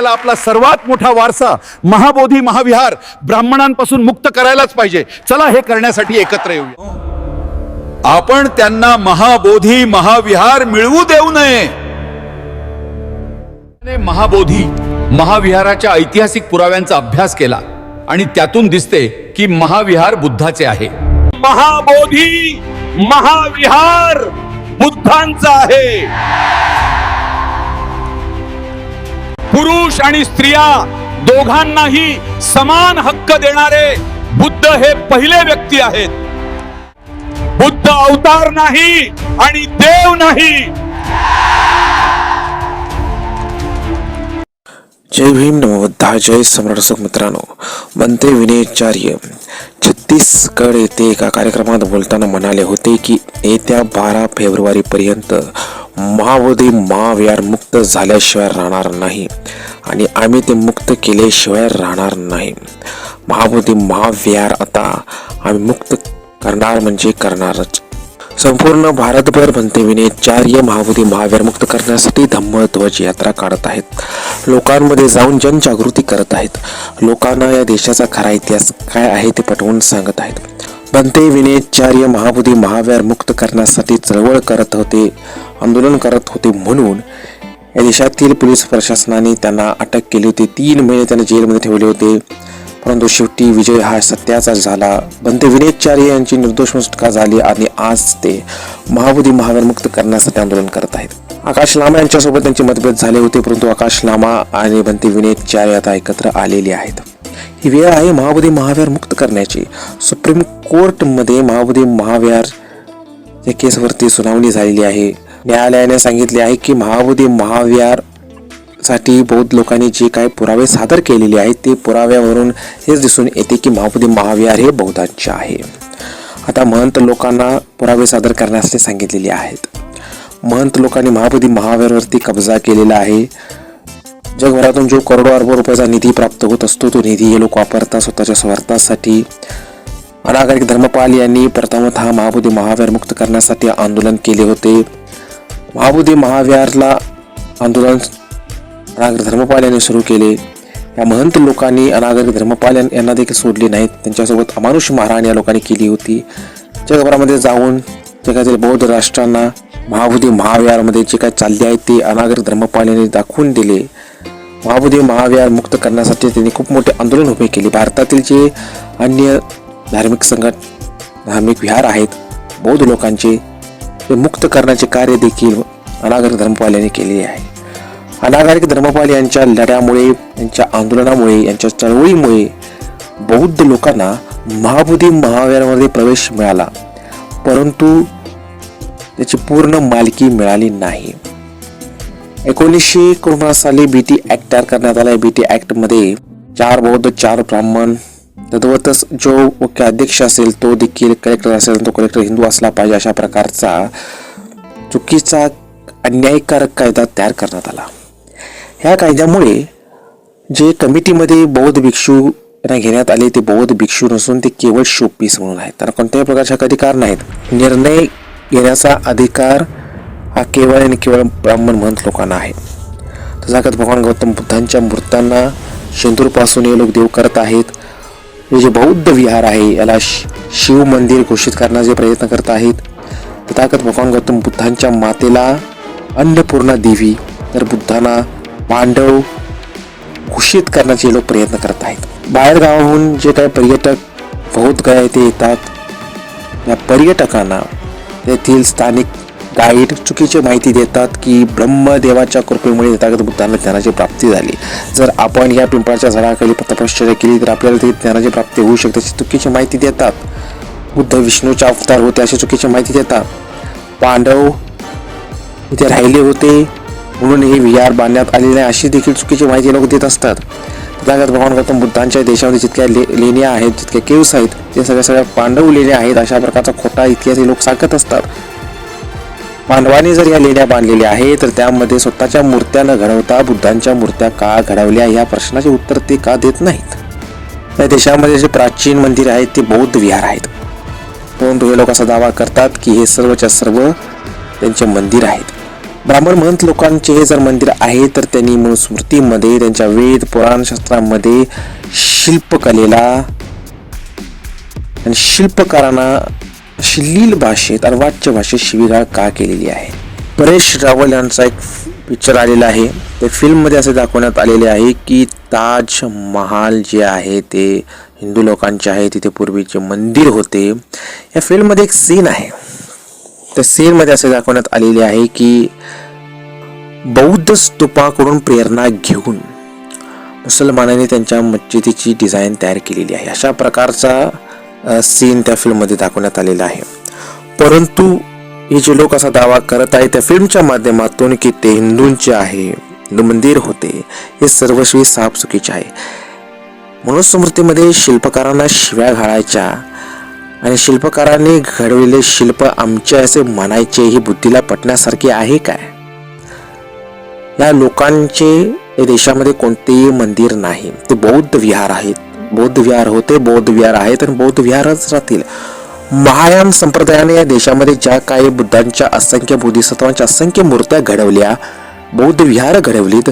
आपल्याला आपला सर्वात मोठा वारसा महाबोधी महाविहार ब्राह्मणांपासून मुक्त करायलाच पाहिजे. चला हे करण्यासाठी एकत्र येऊ आपण त्यांना महाबोधी महाविहार मिळवू देऊ नये. महाबोधी महाविहाराच्या ऐतिहासिक पुराव्यांचा अभ्यास केला आणि त्यातून दिसते की महाविहार बुद्धाचे आहे. महाबोधी महाविहार बुद्धांचा आहे. पुरुष आणि स्त्रिया दोघांनाही समान हक्क देणारे बुद्ध हे पहिले व्यक्ती आहेत. बुद्ध अवतार नाही आणि देव नाही. जय भीम नमोबद्धा जय समरसक मित्रांनो. बनते विनयचार्य. छत्तीसगड येथे एका कार्यक्रमात बोलताना म्हणाले होते की येत्या बारा फेब्रुवारीपर्यंत महाबोधी महाविहार मुक्त झाल्याशिवाय राहणार नाही. आणि आम्ही ते मुक्त केल्याशिवाय राहणार नाही. महाबोधी महाविहार आता आम्ही मुक्त करणार म्हणजे करणारच. संपूर्ण भारतभर बनते विनयचार्य महाबोधी महावीर मुक्त करण्यासाठी धम्मध्वज यात्रा काढत आहेत. लोकांमध्ये जाऊन जनजागृती करत आहेत. लोकांना या देशाचा खरा इतिहास काय आहे ते पटवून सांगत आहेत. बनते विनेचार्य महाबोधी महाव्यार मुक्त करण्यासाठी चळवळ करत होते आंदोलन करत होते म्हणून या देशातील पोलीस प्रशासनाने त्यांना अटक केली होती. तीन महिने त्यांना जेलमध्ये ठेवले होते. परंतु शेवटी विजय हा सत्याचा झाला. बनते विनेचार्य यांची निर्दोष सुटका झाली आणि आज ते महाबोधी महावीर मुक्त करण्यासाठी आंदोलन करत आहेत. आकाश लामा यांच्यासोबत त्यांचे मतभेद झाले होते परंतु आकाश लामा आणि बंते विनेचार्य आता एकत्र आलेले आहेत. ही वेळ आहे महाबोधी महाव्यार मुक्त करण्याची. सुप्रीम कोर्टमध्ये महाबोधी महाव्यार या केसवरती सुनावणी झालेली आहे. न्यायालयाने सांगितले आहे की महाबोधी महाव्यारसाठी बौद्ध लोकांनी जे काही पुरावे सादर केलेले आहेत ते पुराव्यावरून हेच दिसून येते की महाबोधी महाविहार हे बौद्धांचे आहे. आता महंत लोकांना पुरावे सादर करण्यासाठी सांगितलेले आहेत. महंत लोकांनी महाबोधी महाविहारवरती कब्जा केलेला आहे. जगभरातून जो करोडो अरबो रुपयाचा निधी प्राप्त होत असतो तो निधी हे लोक वापरतात स्वतःच्या स्वार्थासाठी. अनागरिक धर्मपाल यांनी प्रथमतः महाबोधी महाव्यार मुक्त करण्यासाठी आंदोलन केले होते. महाबोधी महाविहारला आंदोलन अनागरिक धर्मपाल यांनी सुरू केले. या महंत लोकांनी अनागरिक धर्मपाल यांना देखील सोडले नाहीत. त्यांच्यासोबत अमानुष महाराण या लोकांनी केली होती. जगभरामध्ये जाऊन जगातील बौद्ध राष्ट्रांना महाबोधी महाविहारमध्ये जे काय चालले आहे ते अनागरिक धर्मपाल यांनी दाखवून दिले. महाबोधी महाविहार मुक्त करण्यासाठी त्यांनी खूप मोठे आंदोलन उभे केले. भारतातील जे अन्य धार्मिक संघट धार्मिक विहार आहेत बौद्ध लोकांचे ते मुक्त करण्याचे कार्य देखील अनागरिक धर्मपाल यांनी केले आहे. अनागरिक धर्मपाल यांच्या लढ्यामुळे यांच्या आंदोलनामुळे यांच्या चळवळीमुळे बौद्ध लोकांना महाबोधी महाविहारामध्ये प्रवेश मिळाला. परंतु त्याची पूर्ण मालकी मिळाली नाही. एकोणीसशे एकोणपन्नास साली बी टी ऍक्ट तयार करण्यात आला बी टी ऍक्टमध्ये चार बौद्ध चार ब्राह्मण तद्वतच जो मुख्य अध्यक्ष असेल तो देखील कलेक्टर असेल तो कलेक्टर हिंदू असला पाहिजे अशा प्रकारचा चुकीचा अन्यायकारक कायदा तयार करण्यात आला. ह्या कायद्यामुळे जे कमिटीमध्ये बौद्ध भिक्षू यांना घेण्यात आले ते बौद्ध भिक्षू नसून ते केवळ शोपीस म्हणून आहेत. त्यांना कोणत्याही प्रकारचे अधिकार नाहीत. निर्णय घेण्याचा अधिकार हा केवळ आणि केवळ ब्राह्मण महंत लोकांना आहे. तथागत भगवान गौतम बुद्धांच्या मूर्तांना शेंदूरपासून हे लोक देव करत आहेत. हे जे बौद्ध विहार आहे याला शिव मंदिर घोषित करण्याचे प्रयत्न करत आहेत. तथागत भगवान गौतम बुद्धांच्या मातेला अन्नपूर्णा देवी तर बुद्धांना पांडव घोषित करण्याचे लोक प्रयत्न करत आहेत. बाहेर गावाहून जे काही पर्यटक बौद्ध गया येथे येतात. या पर्यटकांना तेथील स्थानिक गाईड चुकीची माहिती देतात की ब्रह्मदेवाच्या कृपेमुळे तथागत बुद्धांना ज्ञानाची प्राप्ती झाली. जर आपण या पिंपळाच्या झाडाखाली तपश्चर्या केली तर आपल्याला ती ज्ञानाची प्राप्ती होऊ शकते अशी चुकीची माहिती देतात. बुद्ध विष्णूचे अवतार होते अशी चुकीची माहिती देतात. पांडव इथे राहिले होते म्हणून हे विहार बांधण्यात आलेले आहे अशी देखील चुकीची माहिती लोक देत असतात. तथागत भगवान गौतम बुद्धांच्या देशामध्ये जितक्या ले लेण्या आहेत जितक्या केव्स आहेत ते सगळ्या सगळ्या पांडव लेण्या आहेत अशा प्रकारचा खोटा इतिहास हे लोक सांगत असतात. मानवाने जर या लेण्या बांधलेल्या आहे तर त्यामध्ये स्वतःच्या मूर्त्या न घडवता बुद्धांच्या मूर्त्या का घडवल्या या प्रश्नाचे उत्तर ते का देत नाहीत? या देशामध्ये जे प्राचीन मंदिर आहेत ते बौद्ध विहार आहेत. परंतु हे लोक असा दावा करतात की हे सर्वच्या सर्व त्यांचे मंदिर आहेत. ब्राह्मण महंत लोकांचे हे जर मंदिर आहे तर त्यांनी मनुस्मृतीमध्ये त्यांच्या वेद पुराणशास्त्रामध्ये शिल्पकलेला आणि शिल्पकारांना शिल्लील भाषेत अर्वाच्य भाषेत शिवीगाळ का केलेली आहे? परेश रावल यांचा एक पिक्चर आलेला आहे. त्या फिल्ममध्ये असे दाखवण्यात आलेले आहे की ताज महाल जे आहे ते हिंदू लोकांचे आहे. तिथे पूर्वीचे मंदिर होते. या फिल्ममध्ये एक सीन आहे. त्या सीनमध्ये असे दाखवण्यात आलेले आहे की बौद्ध स्तूपाकडून प्रेरणा घेऊन मुसलमानांनी त्यांच्या मस्जिदीची डिझाईन तयार केलेली आहे. अशा प्रकारचा सीन त्या फिल्ममध्ये दाखवण्यात आलेला आहे. परंतु हे जे लोक असा दावा करत आहे त्या फिल्मच्या माध्यमातून की ते हिंदूंचे आहे हिंदू मंदिर होते हे सर्वस्वी साफ चुकीचे आहे मनुस्मृतीमध्ये शिल्पकारांना शिव्या घालायच्या आणि शिल्पकारांनी घडविले शिल्प आमचे असे म्हणायचे ही बुद्धीला पटण्यासारखी आहे काय? या लोकांचे या देशामध्ये कोणतेही मंदिर नाही. ते बौद्ध विहार आहेत. बौद्ध विहार होते बौद्ध विहार आहेत आणि बौद्ध विहारच राहतील. महायान संप्रदायाने या देशामध्ये ज्या काही बुद्धांच्या असंख्य बोधिसत्वांच्या असंख्य मूर्त्या घडवल्या बौद्ध विहार घडवलीत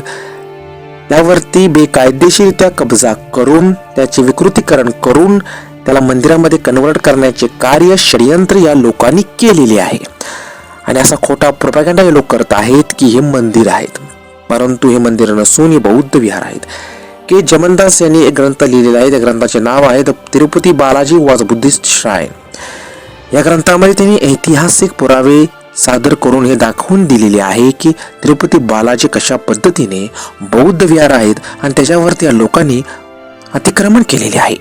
त्यावरती बेकायदेशीरित्या कब्जा करून त्याचे विकृतीकरण करून त्याला मंदिरामध्ये कन्वर्ट करण्याचे कार्य षडयंत्र या लोकांनी केलेले आहे. आणि असा खोटा प्रोपॅगंडा हे लोक करत आहेत की हे मंदिर आहेत. परंतु हे मंदिर नसून हे बौद्ध विहार आहेत. के जमनदास यांनी एक ग्रंथ लिहिलेला आहे. त्या ग्रंथाचे नाव आहे the Tirupati Balaji was Buddhist shrine. या ग्रंथामध्ये त्यांनी ऐतिहासिक पुरावे सादर करून हे दाखवून दिलेले आहे की तिरुपती बालाजी कशा पद्धतीने बौद्ध विहार आहेत आणि त्याच्यावर त्या लोकांनी अतिक्रमण केलेले आहे.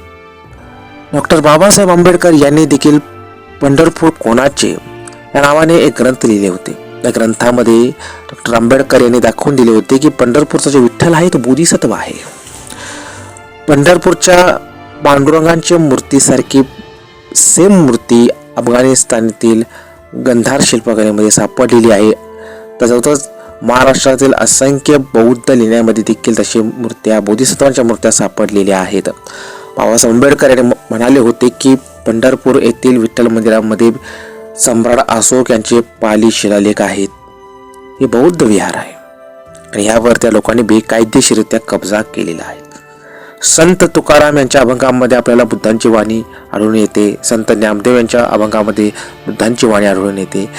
डॉक्टर बाबासाहेब आंबेडकर यांनी देखील पंढरपूर कोणाचे या नावाने एक ग्रंथ लिहिले होते. या ग्रंथामध्ये डॉक्टर आंबेडकर यांनी दाखवून दिले होते की पंढरपूरचा जो विठ्ठल आहे तो बोधिसत्व आहे. पंढरपूरच्या पांडुरंगांच्या मूर्तीसारखी सेम मूर्ती अफगाणिस्तानातील गंधार शिल्पकलेमध्ये सापडलेली आहे. तसंच महाराष्ट्रातील असंख्य बौद्ध लेण्यामध्ये देखील तशी मूर्त्या बोधिसत्वांच्या मूर्त्या सापडलेल्या आहेत. बाबासाहेब आंबेडकर यांनी म्हणाले होते की पंढरपूर येथील विठ्ठल मंदिरामध्ये सम्राट अशोक यांचे पाली शिलालेख आहेत. हे बौद्ध विहार आहे. आणि यावर त्या लोकांनी बेकायदेशीरित्या कब्जा केलेला आहे. संत तुकाराम यांच्या अभंगामध्ये आपल्याला बुद्धांची वाणी आढळून येते. संत ज्ञानदेव यांच्या अभंगामध्ये बुद्धांची वाणी आढळून येते.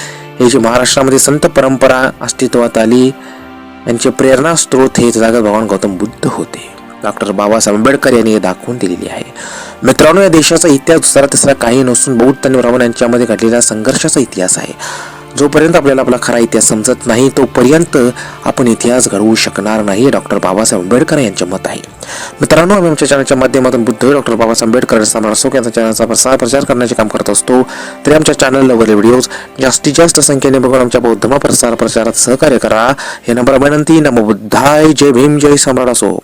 हे जे महाराष्ट्रामध्ये संत परंपरा अस्तित्वात आली यांचे प्रेरणा स्रोत हे जागत भगवान गौतम बुद्ध होते. डॉक्टर बाबासाहेब आंबेडकर यांनी हे दाखवून दिलेली आहे. मित्रांनो या देशाचा इतिहास दुसरा तिसरा काही नसून बौद्ध आणि ब्राह्मण यांच्यामध्ये घडलेला संघर्षाचा इतिहास आहे. जोपर्यंत आपल्याला आपला खरा इतिहास समजत नाही तोपर्यंत आपण इतिहास घडवू शकणार नाही डॉक्टर बाबासाहेब आंबेडकर यांचे मत आहे. मित्रांनो आम्ही आमच्या चॅनलच्या माध्यमातून बुद्ध डॉक्टर बाबासाहेब आंबेडकर सम्राट असो यांचा चॅनलचा प्रसार प्रचार करण्याचे काम करत असतो. तरी आमच्या चॅनलवरील व्हिडिओज जास्तीत जास्त संख्येने बघून आमच्या बौद्धमा प्रसार प्रचारात सहकार्य करा. हे नंबर विनंती नमो बुद्धाय जय भीम जय सम्राट असो.